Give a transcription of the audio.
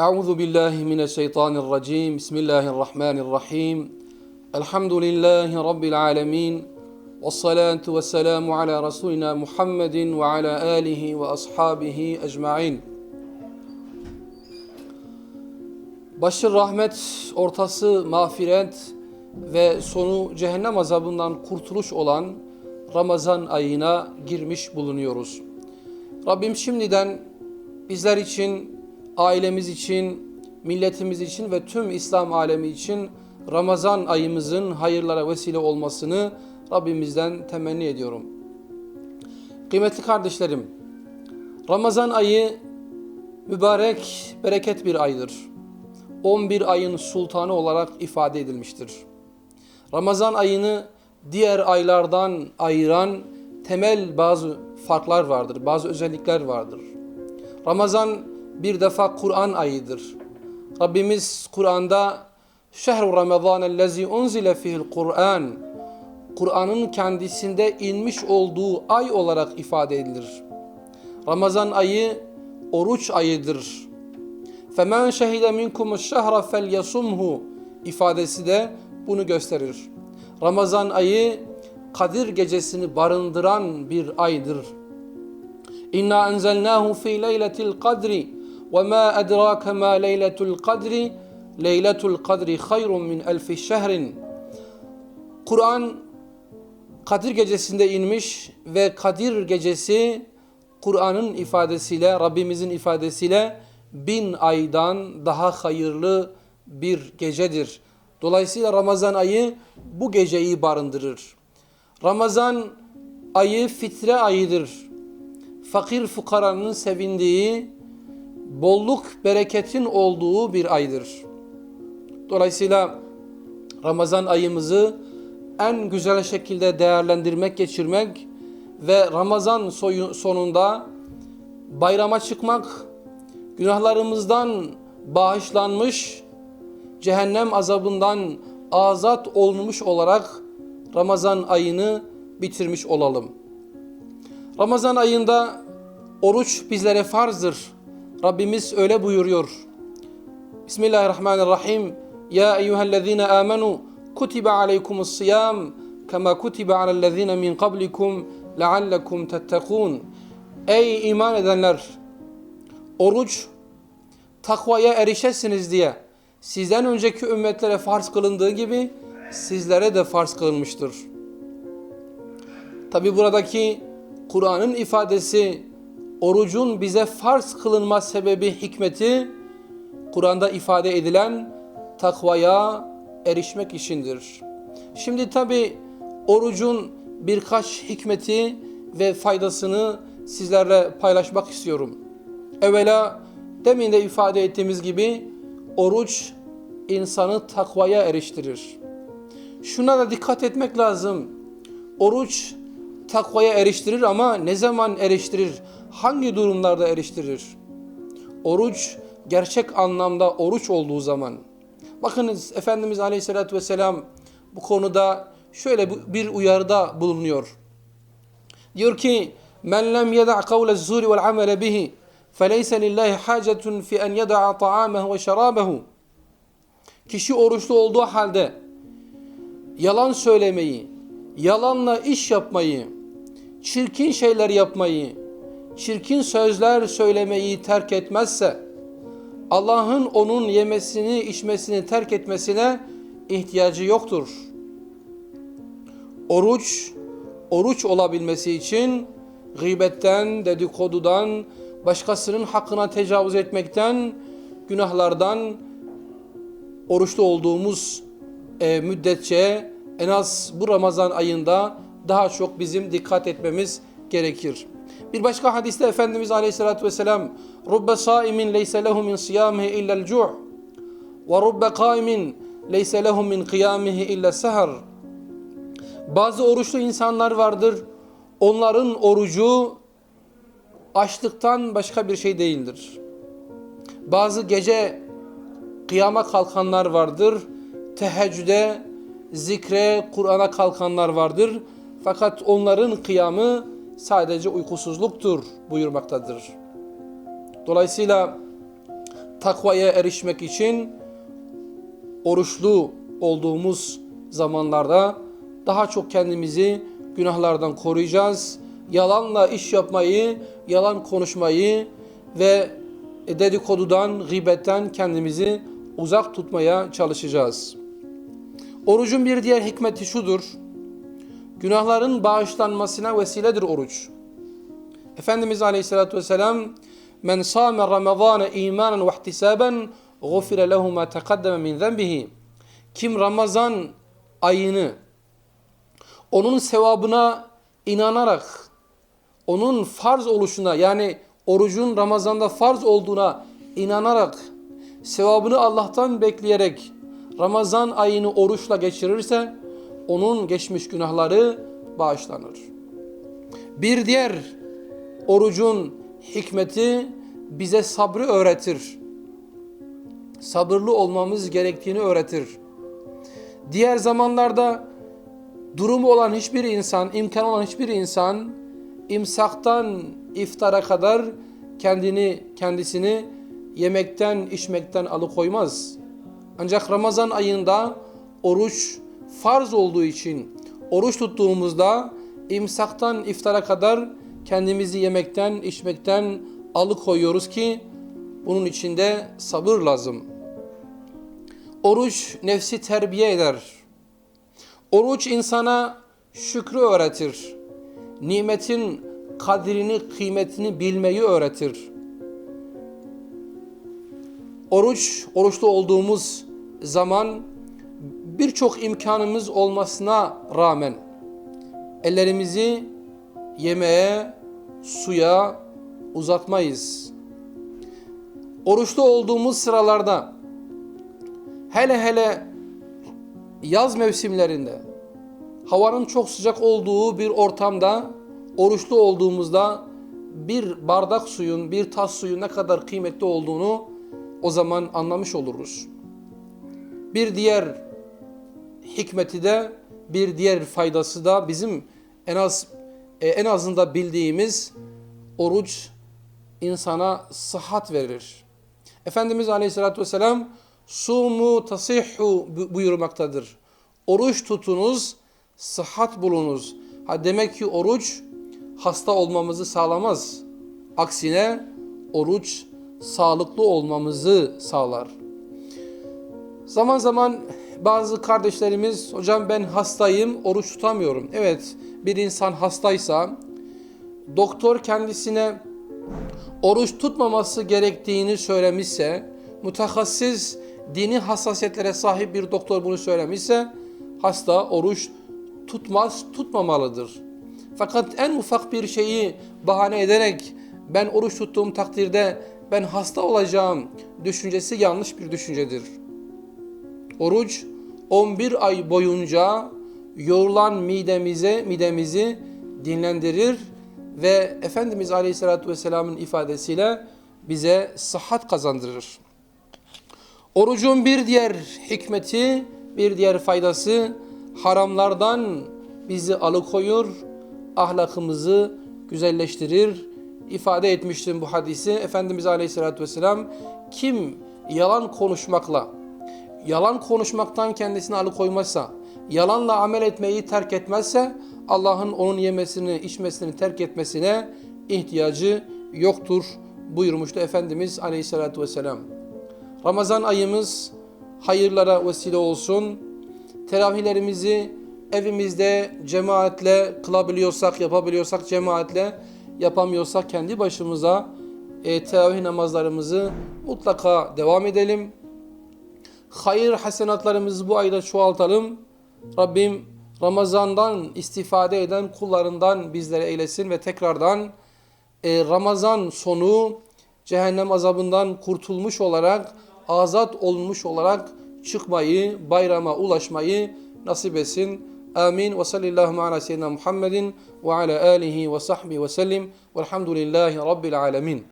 Euzu billahi mineşşeytanirracim. Bismillahirrahmanirrahim. Elhamdülillahi rabbil alamin. Ves salatu ves selamu ala rasulina Muhammedin ve ala alihi ve ashabihi ecmaîn. Başı rahmet, ortası mağfiret ve sonu cehennem azabından kurtuluş olan Ramazan ayına girmiş bulunuyoruz. Rabbim şimdiden bizler için ailemiz için, milletimiz için ve tüm İslam alemi için Ramazan ayımızın hayırlara vesile olmasını Rabbimizden temenni ediyorum. Kıymetli kardeşlerim, Ramazan ayı mübarek, bereket bir aydır. 11 ayın sultanı olarak ifade edilmiştir. Ramazan ayını diğer aylardan ayıran temel bazı farklar vardır, bazı özellikler vardır. Ramazan bir defa Kur'an ayıdır. Rabbimiz Kur'an'da Şehru Ramazan ellezî unzile fihil Kur'an Kur'an'ın kendisinde inmiş olduğu ay olarak ifade edilir. Ramazan ayı oruç ayıdır. Femen şehide minkum şehra felyasumhu ifadesi de bunu gösterir. Ramazan ayı Kadir gecesini barındıran bir aydır. İnna enzelnahu fi leyletil kadri ma edrake ma leyletul kadri leyletul kadri hayrun min elfi şehrin. Kur'an Kadir gecesinde inmiş ve Kadir gecesi Kur'an'ın ifadesiyle, Rabbimizin ifadesiyle bin aydan daha hayırlı bir gecedir. Dolayısıyla Ramazan ayı bu geceyi barındırır. Ramazan ayı fitre ayıdır. Fakir fukaranın sevindiği, bolluk bereketin olduğu bir aydır. Dolayısıyla Ramazan ayımızı en güzel şekilde değerlendirmek, geçirmek ve Ramazan sonunda bayrama çıkmak, günahlarımızdan bağışlanmış, cehennem azabından azat olmuş olarak Ramazan ayını bitirmiş olalım. Ramazan ayında oruç bizlere farzdır. Rabbimiz öyle buyuruyor. Bismillahirrahmanirrahim. Ya eyyühellezine amenu kutibe aleykumus siyam kema kutibe alellezine min qablikum leallekum tettekun. Ey iman edenler! Oruç takvaya erişesiniz diye sizden önceki ümmetlere farz kılındığı gibi sizlere de farz kılınmıştır. Tabi buradaki Kur'an'ın ifadesi orucun bize farz kılınma sebebi hikmeti Kur'an'da ifade edilen takvaya erişmek içindir. Şimdi tabi orucun birkaç hikmeti ve faydasını sizlerle paylaşmak istiyorum. Evvela demin de ifade ettiğimiz gibi oruç insanı takvaya eriştirir. Şuna da dikkat etmek lazım. Oruç takvaya eriştirir ama ne zaman eriştirir? Hangi durumlarda eriştirir? Oruç gerçek anlamda oruç olduğu zaman. Bakınız Efendimiz Aleyhisselatü Vesselam bu konuda şöyle bir uyarıda bulunuyor. Diyor ki men lem yeda' kavle zuri vel amele bihi feleyse lillahi hacetun fi en yeda'a ta'amehu ve şerabehu Kişi oruçlu olduğu halde yalan söylemeyi, yalanla iş yapmayı, çirkin şeyler yapmayı, çirkin sözler söylemeyi terk etmezse, Allah'ın onun yemesini, içmesini terk etmesine ihtiyacı yoktur. Oruç, oruç olabilmesi için gıybetten, dedikodudan, başkasının hakkına tecavüz etmekten, günahlardan oruçlu olduğumuz e, müddetçe en az bu Ramazan ayında daha çok bizim dikkat etmemiz gerekir. Bir başka hadiste Efendimiz Aleyhisselatü Vesselam saimin leyse lehu min siyamihi illel cu' ve rubbe kaimin leyse lehu min kıyamihi illa seher Bazı oruçlu insanlar vardır. Onların orucu açlıktan başka bir şey değildir. Bazı gece kıyama kalkanlar vardır. Teheccüde, zikre, Kur'an'a kalkanlar vardır. Fakat onların kıyamı sadece uykusuzluktur buyurmaktadır. Dolayısıyla takvaya erişmek için oruçlu olduğumuz zamanlarda daha çok kendimizi günahlardan koruyacağız. Yalanla iş yapmayı, yalan konuşmayı ve dedikodudan, gıybetten kendimizi uzak tutmaya çalışacağız. Orucun bir diğer hikmeti şudur. Günahların bağışlanmasına vesiledir oruç. Efendimiz Aleyhisselatü Vesselam Men sâme Ramazâne imanen ve ihtisaben gufire lehu ma teqaddeme min zenbihi Kim Ramazan ayını onun sevabına inanarak onun farz oluşuna yani orucun Ramazan'da farz olduğuna inanarak sevabını Allah'tan bekleyerek Ramazan ayını oruçla geçirirse onun geçmiş günahları bağışlanır. Bir diğer orucun hikmeti bize sabrı öğretir. Sabırlı olmamız gerektiğini öğretir. Diğer zamanlarda durumu olan hiçbir insan, imkan olan hiçbir insan imsaktan iftara kadar kendini kendisini yemekten, içmekten alıkoymaz. Ancak Ramazan ayında oruç farz olduğu için oruç tuttuğumuzda imsaktan iftara kadar kendimizi yemekten, içmekten alıkoyuyoruz ki bunun içinde sabır lazım. Oruç nefsi terbiye eder. Oruç insana şükrü öğretir. Nimetin kadrini, kıymetini bilmeyi öğretir. Oruç, oruçlu olduğumuz zaman birçok imkanımız olmasına rağmen ellerimizi yemeğe, suya uzatmayız. Oruçlu olduğumuz sıralarda hele hele yaz mevsimlerinde havanın çok sıcak olduğu bir ortamda oruçlu olduğumuzda bir bardak suyun, bir tas suyun ne kadar kıymetli olduğunu o zaman anlamış oluruz. Bir diğer hikmeti de bir diğer faydası da bizim en az e, en azında bildiğimiz oruç insana sıhhat verir. Efendimiz Aleyhisselatü Vesselam sumu tasihhu buyurmaktadır. Oruç tutunuz, sıhhat bulunuz. Ha demek ki oruç hasta olmamızı sağlamaz. Aksine oruç sağlıklı olmamızı sağlar. Zaman zaman bazı kardeşlerimiz hocam ben hastayım oruç tutamıyorum. Evet bir insan hastaysa doktor kendisine oruç tutmaması gerektiğini söylemişse mutakassis dini hassasiyetlere sahip bir doktor bunu söylemişse hasta oruç tutmaz tutmamalıdır. Fakat en ufak bir şeyi bahane ederek ben oruç tuttuğum takdirde ben hasta olacağım düşüncesi yanlış bir düşüncedir. Oruç 11 ay boyunca yorulan midemize midemizi dinlendirir ve Efendimiz Aleyhisselatü Vesselam'ın ifadesiyle bize sıhhat kazandırır. Orucun bir diğer hikmeti, bir diğer faydası haramlardan bizi alıkoyur, ahlakımızı güzelleştirir. İfade etmiştim bu hadisi. Efendimiz Aleyhisselatü Vesselam kim yalan konuşmakla, yalan konuşmaktan kendisini alıkoymazsa, yalanla amel etmeyi terk etmezse Allah'ın onun yemesini, içmesini terk etmesine ihtiyacı yoktur buyurmuştu Efendimiz Aleyhisselatü Vesselam. Ramazan ayımız hayırlara vesile olsun. Teravihlerimizi evimizde cemaatle kılabiliyorsak, yapabiliyorsak cemaatle, yapamıyorsak kendi başımıza e, teravih namazlarımızı mutlaka devam edelim. Hayır hasenatlarımızı bu ayda çoğaltalım. Rabbim Ramazan'dan istifade eden kullarından bizlere eylesin ve tekrardan e, Ramazan sonu cehennem azabından kurtulmuş olarak, azat olmuş olarak çıkmayı, bayrama ulaşmayı nasip etsin. Amin. Ve sallallahu ala seyyidina Muhammedin ve ala alihi ve sahbihi ve sellim. Velhamdülillahi Rabbil alemin.